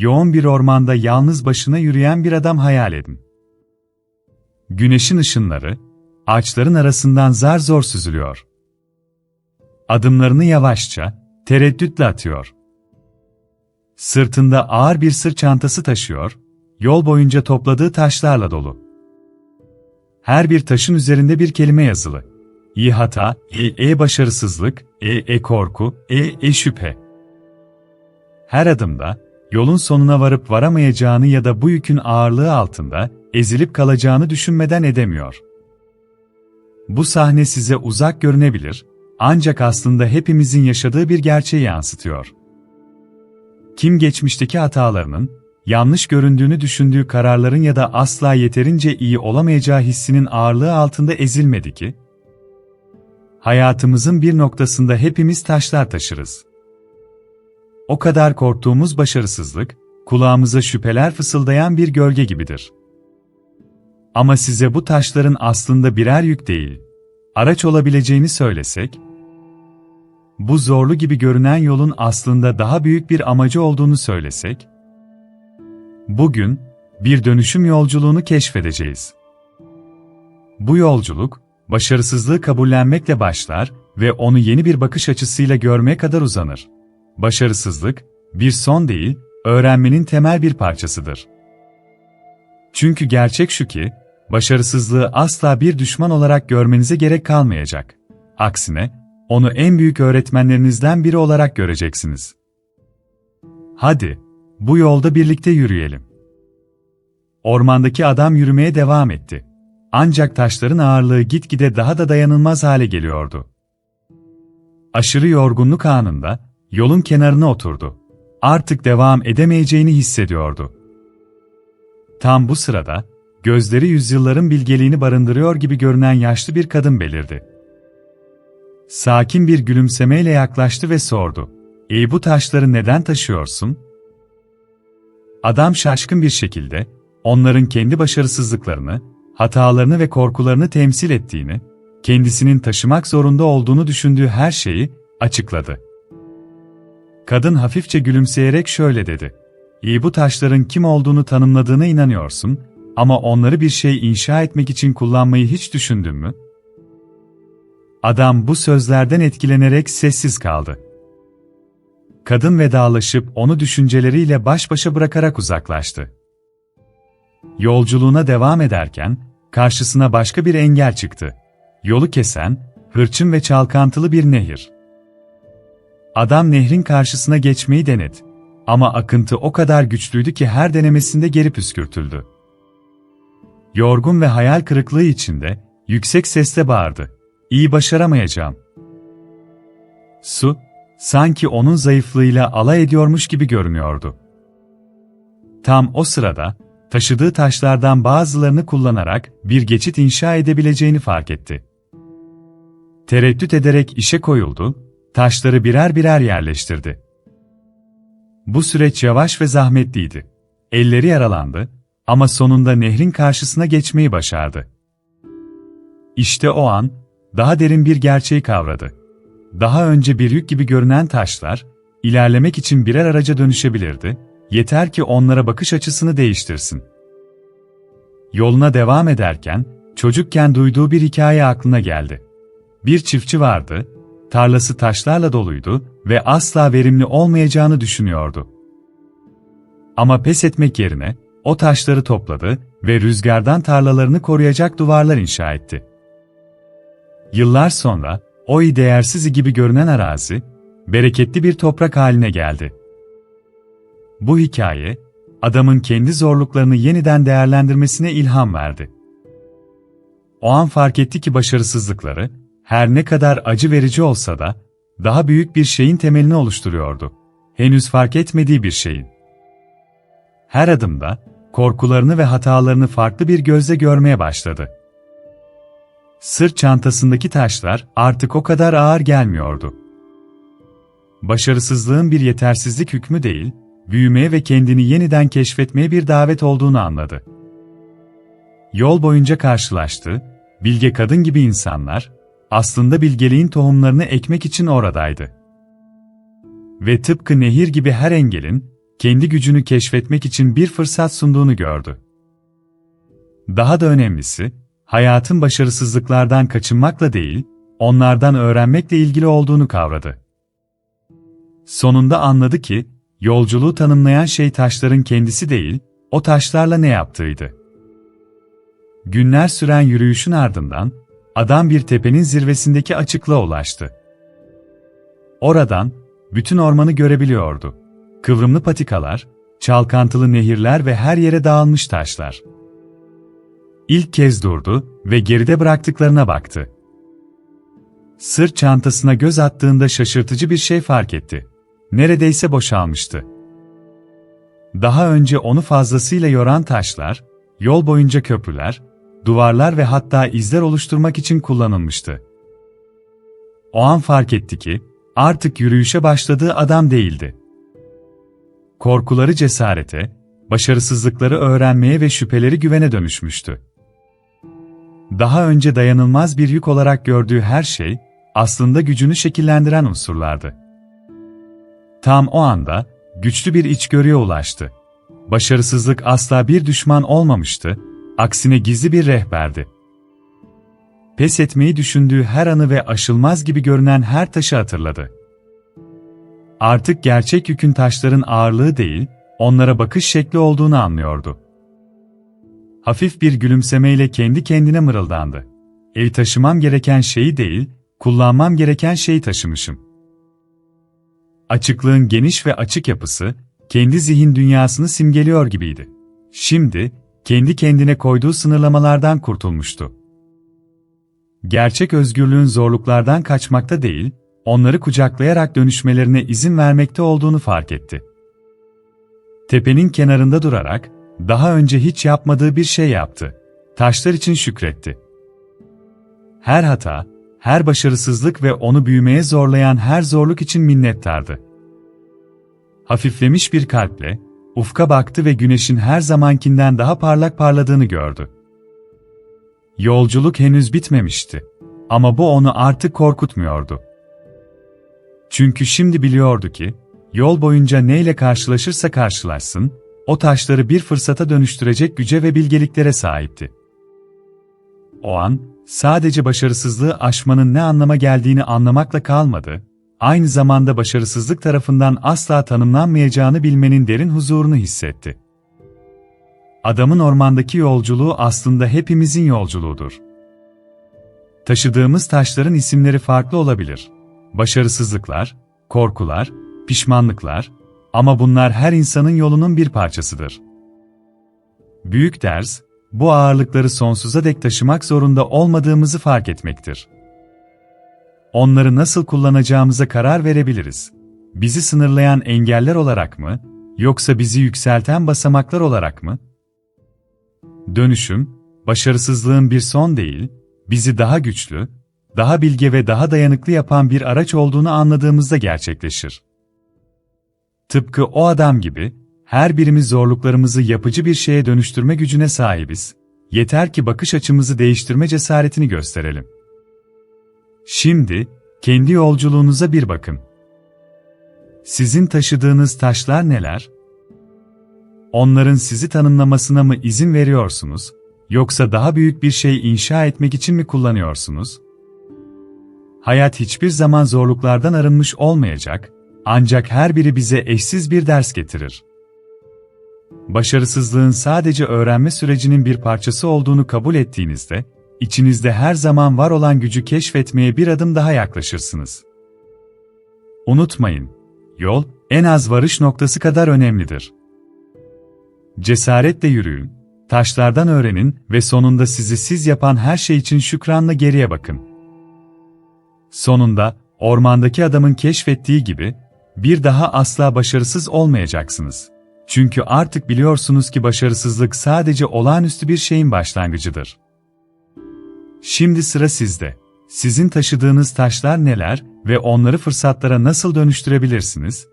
yoğun bir ormanda yalnız başına yürüyen bir adam hayal edin. Güneşin ışınları, ağaçların arasından zar zor süzülüyor. Adımlarını yavaşça, tereddütle atıyor. Sırtında ağır bir sırt çantası taşıyor, yol boyunca topladığı taşlarla dolu. Her bir taşın üzerinde bir kelime yazılı. İ hata, E, e başarısızlık, E, e korku, E, e şüphe. Her adımda, yolun sonuna varıp varamayacağını ya da bu yükün ağırlığı altında, ezilip kalacağını düşünmeden edemiyor. Bu sahne size uzak görünebilir, ancak aslında hepimizin yaşadığı bir gerçeği yansıtıyor. Kim geçmişteki hatalarının, yanlış göründüğünü düşündüğü kararların ya da asla yeterince iyi olamayacağı hissinin ağırlığı altında ezilmedi ki? Hayatımızın bir noktasında hepimiz taşlar taşırız. O kadar korktuğumuz başarısızlık, kulağımıza şüpheler fısıldayan bir gölge gibidir. Ama size bu taşların aslında birer yük değil, araç olabileceğini söylesek, bu zorlu gibi görünen yolun aslında daha büyük bir amacı olduğunu söylesek, bugün bir dönüşüm yolculuğunu keşfedeceğiz. Bu yolculuk, başarısızlığı kabullenmekle başlar ve onu yeni bir bakış açısıyla görmeye kadar uzanır. Başarısızlık, bir son değil, öğrenmenin temel bir parçasıdır. Çünkü gerçek şu ki, başarısızlığı asla bir düşman olarak görmenize gerek kalmayacak. Aksine, onu en büyük öğretmenlerinizden biri olarak göreceksiniz. Hadi, bu yolda birlikte yürüyelim. Ormandaki adam yürümeye devam etti. Ancak taşların ağırlığı gitgide daha da dayanılmaz hale geliyordu. Aşırı yorgunluk anında, yolun kenarına oturdu. Artık devam edemeyeceğini hissediyordu. Tam bu sırada, gözleri yüzyılların bilgeliğini barındırıyor gibi görünen yaşlı bir kadın belirdi. Sakin bir gülümsemeyle yaklaştı ve sordu. "İyi bu taşları neden taşıyorsun?" Adam şaşkın bir şekilde, onların kendi başarısızlıklarını, hatalarını ve korkularını temsil ettiğini, kendisinin taşımak zorunda olduğunu düşündüğü her şeyi açıkladı. Kadın hafifçe gülümseyerek şöyle dedi. İyi bu taşların kim olduğunu tanımladığına inanıyorsun ama onları bir şey inşa etmek için kullanmayı hiç düşündün mü? Adam bu sözlerden etkilenerek sessiz kaldı. Kadın vedalaşıp onu düşünceleriyle baş başa bırakarak uzaklaştı. Yolculuğuna devam ederken, karşısına başka bir engel çıktı. Yolu kesen, hırçın ve çalkantılı bir nehir. Adam nehrin karşısına geçmeyi denedi. Ama akıntı o kadar güçlüydü ki her denemesinde geri püskürtüldü. Yorgun ve hayal kırıklığı içinde, yüksek sesle bağırdı. İyi başaramayacağım. Su, sanki onun zayıflığıyla alay ediyormuş gibi görünüyordu. Tam o sırada, taşıdığı taşlardan bazılarını kullanarak bir geçit inşa edebileceğini fark etti. Tereddüt ederek işe koyuldu, taşları birer birer yerleştirdi. Bu süreç yavaş ve zahmetliydi. Elleri yaralandı ama sonunda nehrin karşısına geçmeyi başardı. İşte o an, daha derin bir gerçeği kavradı. Daha önce bir yük gibi görünen taşlar, ilerlemek için birer araca dönüşebilirdi, yeter ki onlara bakış açısını değiştirsin. Yoluna devam ederken, çocukken duyduğu bir hikaye aklına geldi. Bir çiftçi vardı, tarlası taşlarla doluydu ve asla verimli olmayacağını düşünüyordu. Ama pes etmek yerine, o taşları topladı ve rüzgardan tarlalarını koruyacak duvarlar inşa etti. Yıllar sonra, o değersiz gibi görünen arazi, bereketli bir toprak haline geldi. Bu hikaye, adamın kendi zorluklarını yeniden değerlendirmesine ilham verdi. O an fark etti ki başarısızlıkları, her ne kadar acı verici olsa da, daha büyük bir şeyin temelini oluşturuyordu. Henüz fark etmediği bir şeyin. Her adımda, korkularını ve hatalarını farklı bir gözle görmeye başladı. Sırt çantasındaki taşlar artık o kadar ağır gelmiyordu. Başarısızlığın bir yetersizlik hükmü değil, büyümeye ve kendini yeniden keşfetmeye bir davet olduğunu anladı. Yol boyunca karşılaştı, bilge kadın gibi insanlar, aslında bilgeliğin tohumlarını ekmek için oradaydı. Ve tıpkı nehir gibi her engelin, kendi gücünü keşfetmek için bir fırsat sunduğunu gördü. Daha da önemlisi, hayatın başarısızlıklardan kaçınmakla değil, onlardan öğrenmekle ilgili olduğunu kavradı. Sonunda anladı ki, yolculuğu tanımlayan şey taşların kendisi değil, o taşlarla ne yaptığıydı. Günler süren yürüyüşün ardından, adam bir tepenin zirvesindeki açıklığa ulaştı. Oradan, bütün ormanı görebiliyordu. Kıvrımlı patikalar, çalkantılı nehirler ve her yere dağılmış taşlar. İlk kez durdu ve geride bıraktıklarına baktı. Sırt çantasına göz attığında şaşırtıcı bir şey fark etti. Neredeyse boşalmıştı. Daha önce onu fazlasıyla yoran taşlar, yol boyunca köprüler, duvarlar ve hatta izler oluşturmak için kullanılmıştı. O an fark etti ki, artık yürüyüşe başladığı adam değildi. Korkuları cesarete, başarısızlıkları öğrenmeye ve şüpheleri güvene dönüşmüştü. Daha önce dayanılmaz bir yük olarak gördüğü her şey, aslında gücünü şekillendiren unsurlardı. Tam o anda, güçlü bir içgörüye ulaştı. Başarısızlık asla bir düşman olmamıştı, aksine gizli bir rehberdi. Pes etmeyi düşündüğü her anı ve aşılmaz gibi görünen her taşı hatırladı. Artık gerçek yükün taşların ağırlığı değil, onlara bakış şekli olduğunu anlıyordu. Hafif bir gülümsemeyle kendi kendine mırıldandı. El taşımam gereken şeyi değil, kullanmam gereken şeyi taşımışım. Açıklığın geniş ve açık yapısı, kendi zihin dünyasını simgeliyor gibiydi. Şimdi, kendi kendine koyduğu sınırlamalardan kurtulmuştu. Gerçek özgürlüğün zorluklardan kaçmakta değil, onları kucaklayarak dönüşmelerine izin vermekte olduğunu fark etti. Tepenin kenarında durarak, daha önce hiç yapmadığı bir şey yaptı. Taşlar için şükretti. Her hata, her başarısızlık ve onu büyümeye zorlayan her zorluk için minnettardı. Hafiflemiş bir kalple, ufka baktı ve güneşin her zamankinden daha parlak parladığını gördü. Yolculuk henüz bitmemişti. Ama bu onu artık korkutmuyordu. Çünkü şimdi biliyordu ki, yol boyunca neyle karşılaşırsa karşılaşsın, o taşları bir fırsata dönüştürecek güce ve bilgeliklere sahipti. O an, sadece başarısızlığı aşmanın ne anlama geldiğini anlamakla kalmadı, aynı zamanda başarısızlık tarafından asla tanımlanmayacağını bilmenin derin huzurunu hissetti. Adamın ormandaki yolculuğu aslında hepimizin yolculuğudur. Taşıdığımız taşların isimleri farklı olabilir. Başarısızlıklar, korkular, pişmanlıklar ama bunlar her insanın yolunun bir parçasıdır. Büyük ders, bu ağırlıkları sonsuza dek taşımak zorunda olmadığımızı fark etmektir. Onları nasıl kullanacağımıza karar verebiliriz. Bizi sınırlayan engeller olarak mı, yoksa bizi yükselten basamaklar olarak mı? Dönüşüm, başarısızlığın bir son değil, bizi daha güçlü, daha bilge ve daha dayanıklı yapan bir araç olduğunu anladığımızda gerçekleşir. Tıpkı o adam gibi, her birimiz zorluklarımızı yapıcı bir şeye dönüştürme gücüne sahibiz. Yeter ki bakış açımızı değiştirme cesaretini gösterelim. Şimdi, kendi yolculuğunuza bir bakın. Sizin taşıdığınız taşlar neler? Onların sizi tanımlamasına mı izin veriyorsunuz, yoksa daha büyük bir şey inşa etmek için mi kullanıyorsunuz? Hayat hiçbir zaman zorluklardan arınmış olmayacak, ancak her biri bize eşsiz bir ders getirir. Başarısızlığın sadece öğrenme sürecinin bir parçası olduğunu kabul ettiğinizde, içinizde her zaman var olan gücü keşfetmeye bir adım daha yaklaşırsınız. Unutmayın, yol, en az varış noktası kadar önemlidir. Cesaretle yürüyün, taşlardan öğrenin ve sonunda sizi siz yapan her şey için şükranla geriye bakın. Sonunda, ormandaki adamın keşfettiği gibi, bir daha asla başarısız olmayacaksınız. Çünkü artık biliyorsunuz ki başarısızlık sadece olağanüstü bir şeyin başlangıcıdır. Şimdi sıra sizde. Sizin taşıdığınız taşlar neler ve onları fırsatlara nasıl dönüştürebilirsiniz?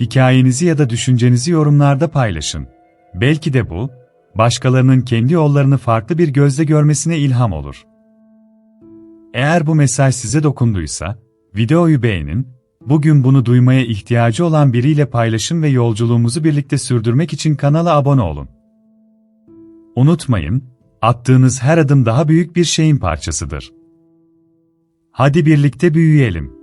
Hikayenizi ya da düşüncenizi yorumlarda paylaşın. Belki de bu, başkalarının kendi yollarını farklı bir gözle görmesine ilham olur. Eğer bu mesaj size dokunduysa, videoyu beğenin, Bugün bunu duymaya ihtiyacı olan biriyle paylaşın ve yolculuğumuzu birlikte sürdürmek için kanala abone olun. Unutmayın, attığınız her adım daha büyük bir şeyin parçasıdır. Hadi birlikte büyüyelim.